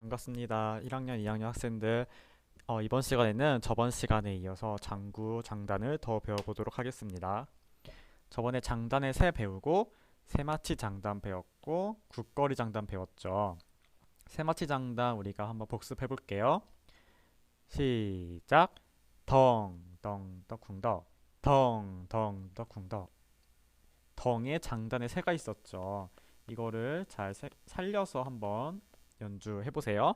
반갑습니다. 1학년, 2학년 학생들. 어, 이번 시간에는 저번 시간에 이어서 장구, 장단을 더 배워보도록 하겠습니다. 저번에 장단의 세 배우고, 세마치 장단 배웠고, 국거리 장단 배웠죠. 세마치 장단 우리가 한번 복습해 볼게요. 시작. 덩, 덩, 덕, 쿵덕. 덩, 덩, 덕, 쿵덕. 덩에 장단에 세가 있었죠. 이거를 잘 세- 살려서 한번 연주해 보세요.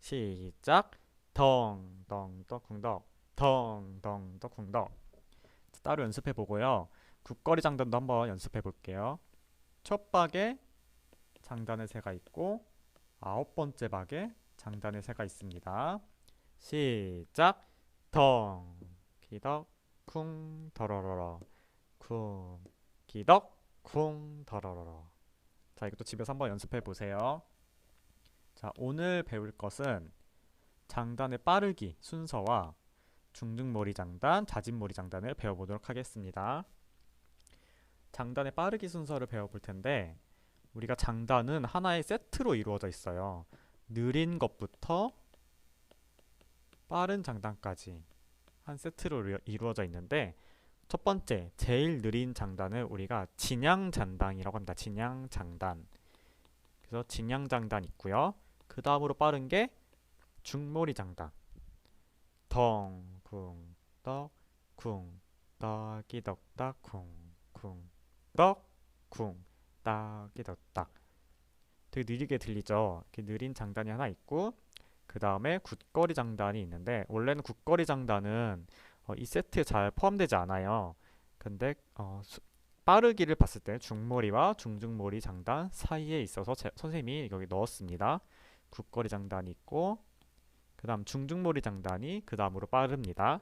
시작. 덩, 덩, 덕, 쿵덕. 덩, 덩, 덕, 쿵덕. 따로 연습해 보고요. 국거리 장단도 한번 연습해 볼게요. 첫 박에 장단의 세가 있고 아홉 번째 박에 장단의 세가 있습니다. 시작. 덩, 기덕, 쿵, 더러러러. 쿵, 기덕, 쿵, 더러러러. 자, 이것도 집에서 한번 연습해 보세요. 자, 오늘 배울 것은 장단의 빠르기 순서와 중등머리 장단, 자진머리 장단을 배워보도록 하겠습니다. 장단의 빠르기 순서를 배워볼 텐데 우리가 장단은 하나의 세트로 이루어져 있어요. 느린 것부터 빠른 장단까지 한 세트로 이루- 이루어져 있는데 첫 번째, 제일 느린 장단을 우리가 진양 장단이라고 합니다. 진양 장단. 그래서 진양 장단 있고요. 그 다음으로 빠른 게 중몰이 장단. 덩, 쿵, 떡, 쿵, 떡이 덕, 딱, 쿵, 쿵, 떡, 쿵, 딱이 덕, 딱. 되게 느리게 들리죠? 이렇게 느린 장단이 하나 있고, 그 다음에 굿거리 장단이 있는데, 원래는 굿거리 장단은 어, 이 세트에 잘 포함되지 않아요. 근데 어, 수- 빠르기를 봤을 때 중몰이와 중중몰이 장단 사이에 있어서 제- 선생님이 여기 넣었습니다. 국거리 장단이 있고 그 다음 중중몰이 장단이 그 다음으로 빠릅니다.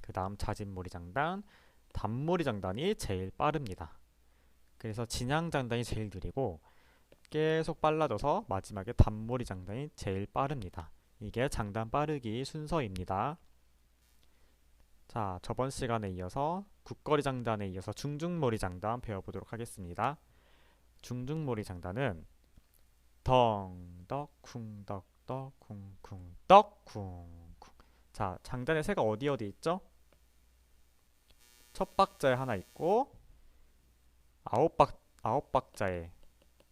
그 다음 자진몰이 장단, 단몰이 장단이 제일 빠릅니다. 그래서 진양 장단이 제일 느리고 계속 빨라져서 마지막에 단몰이 장단이 제일 빠릅니다. 이게 장단 빠르기 순서입니다. 자, 저번 시간에 이어서 국거리 장단에 이어서 중중몰이 장단 배워보도록 하겠습니다. 중중몰이 장단은 덩, 덕, 쿵, 덕, 덕, 쿵, 쿵, 덕, 쿵, 쿵. 자, 장단의 세가 어디 어디 있죠? 첫 박자에 하나 있고 아홉 박 아홉 박자에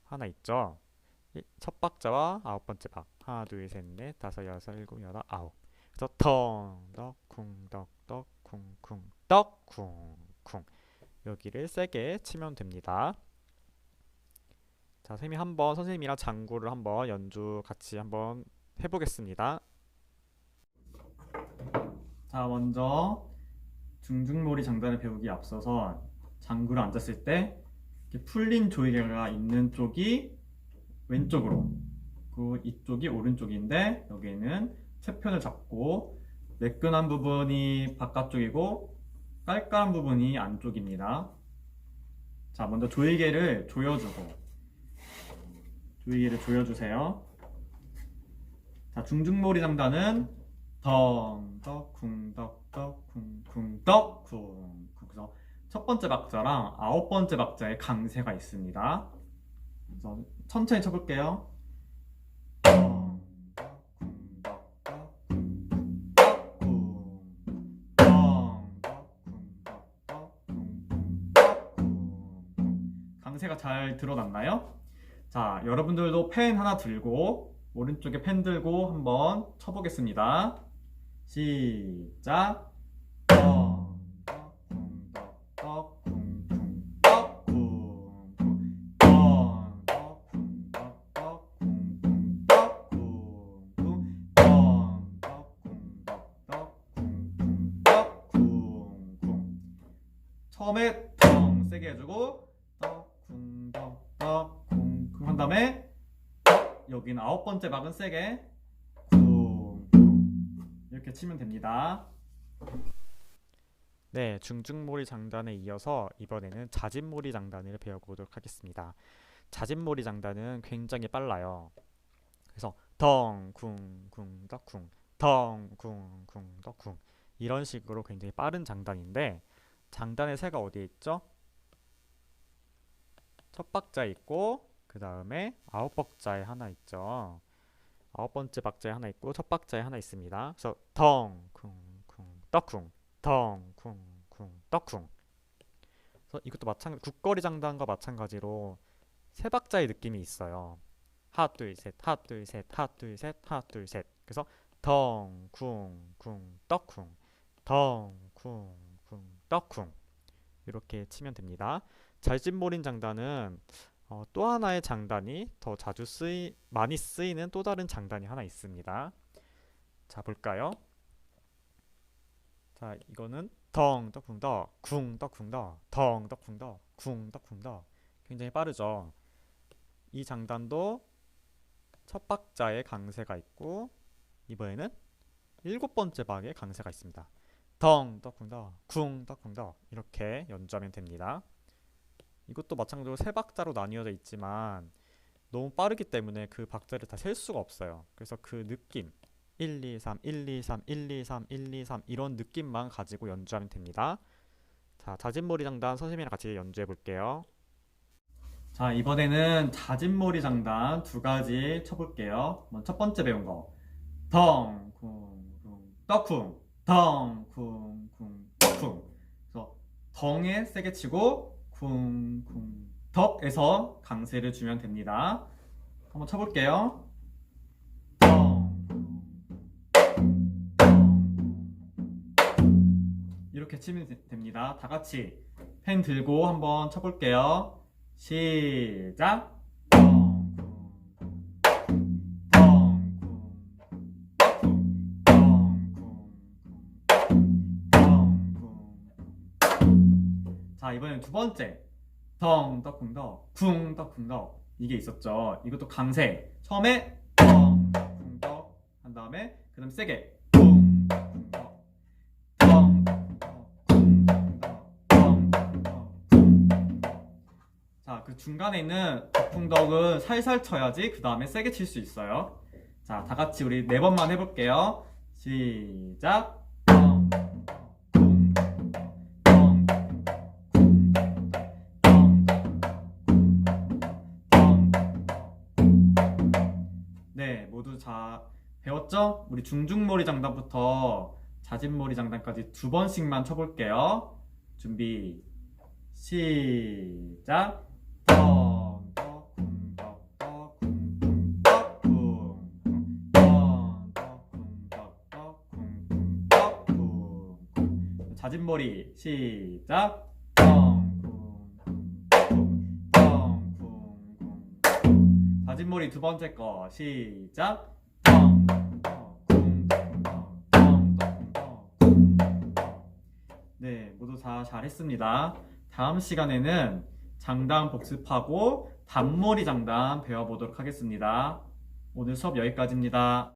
하나 있죠. 이- 첫 박자와 아홉 번째 박. 하나, 둘, 셋, 넷, 다섯, 여섯, 일곱, 여덟, 아홉. 그래서 덩, 덕, 쿵, 덕, 덕, 쿵, 쿵, 덕, 쿵, 쿵. 여기를 세게 치면 됩니다. 자, 선생님이 한번 선생님이랑 장구를 한번 연주 같이 한번 해보겠습니다. 자, 먼저 중중몰이 장단을 배우기 앞서서 장구를 앉았을 때 풀린 조이개가 있는 쪽이 왼쪽으로, 그 이쪽이 오른쪽인데 여기는 채편을 잡고 매끈한 부분이 바깥쪽이고 깔깔한 부분이 안쪽입니다. 자, 먼저 조이개를 조여주고 조이개를 조여주세요. 자, 중중몰이 장단은 덩, 덕, 쿵, 덕, 덕, 쿵, 쿵, 덕, 쿵. 그래서 첫 번째 박자랑 아홉 번째 박자에 강세가 있습니다. 그래서 천천히 쳐볼게요. 강세가 잘 드러났나요? 자, 여러분들도 펜 하나 들고 오른쪽에 펜 들고 한번 쳐보겠습니다. 시작. 처음에 덩 세게 해주고 쿵 한 다음에 덕, 여기는 아홉 번째 박은 세게 쿵, 쿵 이렇게 치면 됩니다. 네, 중중몰이 장단에 이어서 이번에는 자진몰이 장단을 배워보도록 하겠습니다. 자진몰이 장단은 굉장히 빨라요. 그래서 덩, 쿵, 쿵, 덕, 쿵, 덩, 쿵, 쿵, 덕, 쿵 이런 식으로 굉장히 빠른 장단인데 장단의 세가 어디에 있죠? 첫 박자 있고 그 다음에 아홉 박자에 하나 있죠. 아홉 번째 박자에 하나 있고 첫 박자에 하나 있습니다. 그래서 덩, 쿵, 쿵, 떡쿵, 덩, 쿵, 쿵, 떡쿵. 그래서 이것도 마찬가지 국거리 장단과 마찬가지로 세 박자의 느낌이 있어요. 하나 둘 셋, 하나 둘 셋, 하나 둘 셋, 하나 둘 셋. 그래서 덩, 쿵, 쿵, 떡쿵, 덩, 쿵, 쿵, 떡쿵 이렇게 치면 됩니다. 잘진몰인 장단은 어, 또 하나의 장단이 더 자주 쓰이 많이 쓰이는 또 다른 장단이 하나 있습니다. 자 볼까요? 자 이거는 덩 떡쿵 더쿵 떡쿵 더덩 떡쿵 더쿵 떡쿵 더 굉장히 빠르죠. 이 장단도 첫 박자에 강세가 있고 이번에는 일곱 번째 박에 강세가 있습니다. 덩 떡쿵 더쿵 떡쿵 더 이렇게 연주하면 됩니다. 이것도 마찬가지로 세 박자로 나뉘어져 있지만 너무 빠르기 때문에 그 박자를 다 셀 수가 없어요. 그래서 그 느낌 1, 2, 3, 1, 2, 3, 1, 2, 3, 1, 2, 3 이런 느낌만 가지고 연주하면 됩니다. 자, 자진몰이 장단 선생님이랑 같이 연주해 볼게요. 자, 이번에는 자진몰이 장단 두 가지 쳐볼게요. 먼저 첫 번째 배운 거. 덩, 쿵, 쿵, 떡쿵, 덩, 쿵, 쿵, 떡쿵. 그래서 덩에 세게 치고 쿵, 쿵, 덕에서 강세를 주면 됩니다. 한번 쳐볼게요. 이렇게 치면 되- 됩니다. 다 같이 펜 들고 한번 쳐볼게요. 시작. 자, 이번엔 두 번째. 덩, 떡쿵, 더, 쿵, 떡쿵, 더. 이게 있었죠. 이것도 강세. 처음에 덩, 떡쿵, 더. 한 다음에 그 다음 세게 쿵, 떡쿵, 더. 덩, 떡쿵, 더, 쿵, 떡쿵, 더. 덩, 떡쿵, 더, 쿵, 떡쿵, 더. 자, 그 중간에 있는 덕풍덕은 살살 쳐야지 그 다음에 세게 칠 수 있어요. 자, 다 같이 우리 네 번만 해볼게요. 시작. 네, 모두 자 배웠죠? 우리 중중몰이 장단부터 자진몰이 장단까지 두 번씩만 쳐볼게요. 준비, 시작. 자진몰이 시작. 쿵. 자진몰이 두 번째 거 시작. 네, 모두 다 잘했습니다. 다음 시간에는 장단 복습하고 단몰이 장단 배워보도록 하겠습니다. 오늘 수업 여기까지입니다.